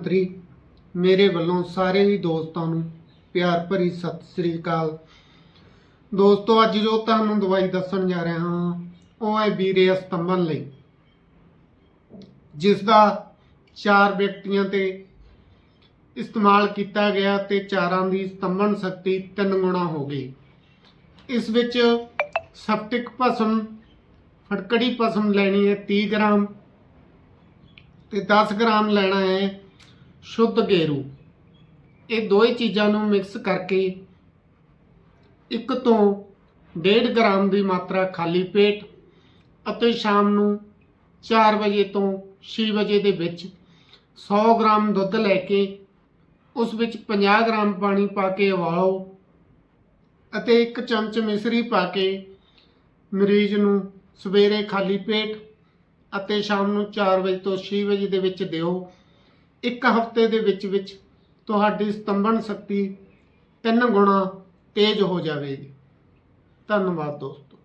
ਮੰਤਰੀ ਮੇਰੇ ਵੱਲੋਂ ਸਾਰੇ ਹੀ ਦੋਸਤਾਂ ਨੂੰ ਪਿਆਰ ਭਰੀ ਸਤਿ ਸ੍ਰੀ ਅਕਾਲ। ਦੋਸਤੋ, ਅੱਜ ਜੋ ਤੁਹਾਨੂੰ ਦਵਾਈ ਦੱਸਣ ਜਾ ਰਿਹਾ ਹਾਂ, ਉਹ ਹੈ ਵੀਰੇ ਅਸਤੰਭਨ ਲਈ। ਜਿਸ ਦਾ ਚਾਰ ਵਿਅਕਤੀਆਂ ਤੇ ਇਸਤੇਮਾਲ ਕੀਤਾ ਗਿਆ ਤੇ ਚਾਰਾਂ ਦੀ ਸਤੰਭਨ ਸ਼ਕਤੀ ਤਿੰਨ ਗੁਣਾ ਹੋ ਗਈ। ਇਸ ਵਿੱਚ ਸਪਟਿਕ ਭਸਮ ਫਟਕੜੀ ਭਸਮ ਲੈਣੀ ਹੈ 30 ਗ੍ਰਾਮ ਤੇ 10 ਗ੍ਰਾਮ ਲੈਣਾ ਹੈ ਸ਼ੁੱਧ ਗੇਰੂ। ਇਹ ਦੋਏ ਚੀਜ਼ਾਂ ਨੂੰ ਮਿਕਸ ਕਰਕੇ ਇੱਕ ਤੋਂ 1.5 ਗ੍ਰਾਮ ਦੀ ਮਾਤਰਾ ਖਾਲੀ ਪੇਟ ਅਤੇ ਸ਼ਾਮ ਨੂੰ 4 ਵਜੇ ਤੋਂ 6 ਵਜੇ ਦੇ ਵਿੱਚ 100 ਗ੍ਰਾਮ ਦੁੱਧ ਲੈ ਕੇ ਉਸ ਵਿੱਚ 50 ਗ੍ਰਾਮ ਪਾਣੀ ਪਾ ਕੇ ਉਬਾਲੋ ਅਤੇ ਇੱਕ ਚਮਚ ਮਿਸਰੀ ਪਾ ਕੇ ਮਰੀਜ਼ ਨੂੰ ਸਵੇਰੇ ਖਾਲੀ ਪੇਟ ਅਤੇ ਸ਼ਾਮ ਨੂੰ 4 ਵਜੇ ਤੋਂ 6 ਵਜੇ ਦੇ ਵਿੱਚ ਦਿਓ। ਇੱਕ ਹਫ਼ਤੇ ਦੇ ਵਿੱਚ ਵਿੱਚ ਤੁਹਾਡੀ ਸਤੰਭਨ ਸ਼ਕਤੀ ਤਿੰਨ ਗੁਣਾ ਤੇਜ਼ ਹੋ ਜਾਵੇਗੀ। ਧੰਨਵਾਦ ਦੋਸਤੋ।